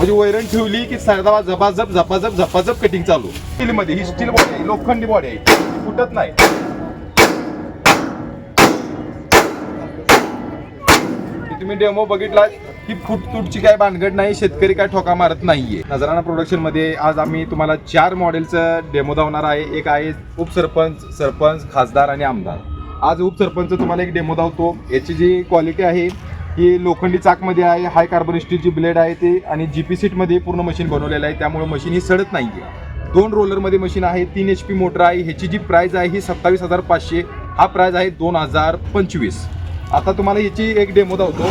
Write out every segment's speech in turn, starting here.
म्हणजे वैरण ठेवली की सरदावा झपाझप झपाझप झपाझप कटिंग चालू. स्टील मध्ये ही स्टील बॉडी आहे लोखंडी बॉडी आहे. फुटत नाही. तुम्ही डेमो बघितला की फूट तुटची काय भानगड नाही शेतकरी काय ठोका मारत नाहीये. नजराना प्रोडक्शनमध्ये आज आम्ही तुम्हाला चार मॉडेलचं डेमो धावणार आहे. एक आहे उपसरपंच सरपंच खासदार आणि आमदार. आज उपसरपंच तुम्हाला एक डेमो धावतो याची जी क्वालिटी आहे ही लोखंडी चाकमध्ये आहे हाय कार्बन स्टीलची ब्लेड आहे ते आणि जी पी सीटमध्ये पूर्ण मशीन बनवलेलं आहे. त्यामुळे मशीन ही सडत नाही आहे दोन रोलरमध्ये मशीन आहे तीन एच पी मोटर आहे. ह्याची जी प्राईज आहे ही सत्तावीस हजार पाचशे हा प्राईज आहे दोन हजार पंचवीस. आता तुम्हाला ह्याची एक डेमो धावतो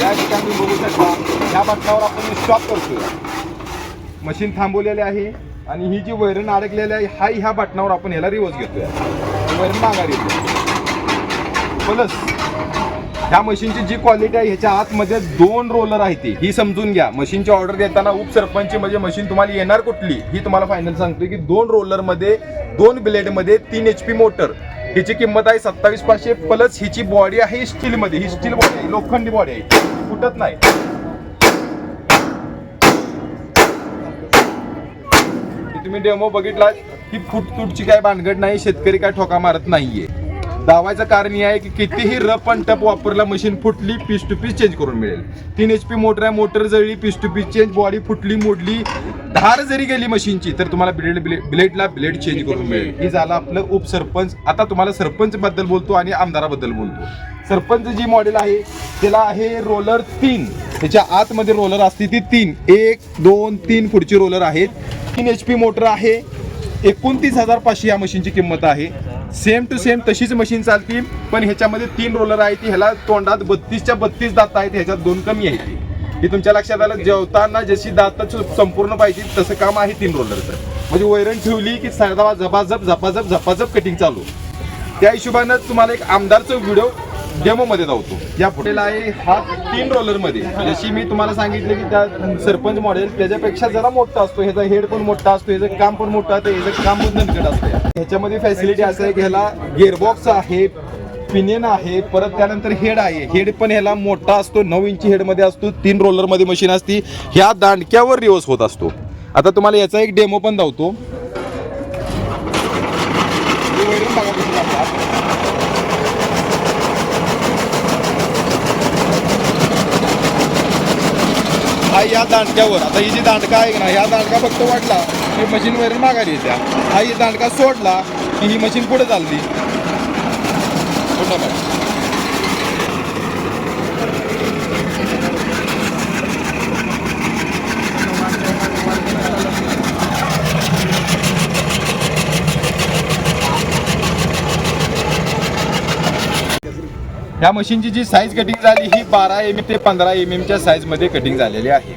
या ठिकाणी बघू शकता. ह्या बटनावर आपण स्टॉप करतोय. मशीन थांबवलेली आहे आणि ही जी वैरण अडकलेली आहे हा ह्या बटनावर आपण ह्याला रिवर्स घेतोय. वैरण माघारी येते. प्लस ह्या मशीनची जी क्वालिटी आहे ह्याच्या आतमध्ये दोन रोलर आहे ती. ही समजून घ्या. मशीनची ऑर्डर देताना उपसरपंच म्हणजे मशीन तुम्हाला येणार कुठली ही तुम्हाला फायनल सांगतोय की दोन रोलरमध्ये दोन ब्लेडमध्ये तीन एच पी मोटर हिची किंमत आहे सत्तावीस पाचशे प्लस हिची बॉडी आहे स्टीलमध्ये ही स्टील बॉडी आहे लोखंडी बॉडी आहे. फुटत नाही. तुम्ही डेमो बघितला की फूट तुटची काय भानगड नाही शेतकरी काय ठोका मारत नाहीये. दावायचं कारण हे आहे की कितीही रफ आणि टप वापरला मशीन फुटली पीस टू पीस चेंज करून मिळेल. तीन एच पी मोटर आहे motor जळली piece to piece change body फुटली मोडली धार जरी गेली मशीनची तर तुम्हाला ब्लेड ब्लेडला ब्लेड चेंज करून मिळेल. हे झालं आपलं उपसरपंच. आता तुम्हाला सरपंच बद्दल बोलतो आणि आमदाराबद्दल बोलतो. सरपंच जी मॉडेल आहे त्याला आहे रोलर तीन. त्याच्या आतमध्ये रोलर असते ती तीन. एक दोन तीन पुढची रोलर आहेत. तीन एच पी मोटर आहे. एकोणतीस हजार पाचशे या मशीनची किंमत आहे. सेम टू सेम तशीच मशीन चालती पण ह्याच्यामध्ये तीन रोलर आहे ती ह्याला तोंडात बत्तीसच्या बत्तीस दात आहेत ह्याच्यात दोन कमी आहेत हे तुमच्या लक्षात आलं जेवताना जशी दात संपूर्ण पाहिजे तसं काम आहे तीन रोलरचं म्हणजे वैरण ठेवली की सरदावा झपाझप झपाझप झपाझप कटिंग चालू. त्या हिशोबानं तुम्हाला एक आमदारचा व्हिडिओ डेमो मध्ये धावतो या फुटेला आहे हा तीन रोलरमध्ये. जशी मी तुम्हाला सांगितलं की त्या सरपंच मॉडेल त्याच्यापेक्षा जरा मोठा असतो. ह्याचा हेड पण मोठा असतो ह्याचं काम पण मोठं असतं ह्याचं काम पण नटकट असतं. ह्याच्यामध्ये फॅसिलिटी असं आहे की ह्याला गेअरबॉक्स आहे पिनियन आहे परत त्यानंतर हेड आहे. हेड पण ह्याला मोठा असतो नऊ इंची हेडमध्ये असतो तीन रोलरमध्ये मशीन असती. ह्या दांडक्यावर रिवर्स होत असतो. आता तुम्हाला याचा एक डेमो पण धावतो हे वैरण बघा कसं लागतं. हा या दांडक्यावर. आता ही जी दांडका आहे ना ह्या दांडका फक्त वाटला की मशीन वैरण माघारी येत्या. हा ही दांडका सोडला की ही मशीन पुढे चालली. ह्या मशीनची जी साईज कटिंग झाली ही बारा एम एम ते पंधरा एम एमच्या साईजमध्ये कटिंग झालेली आहे.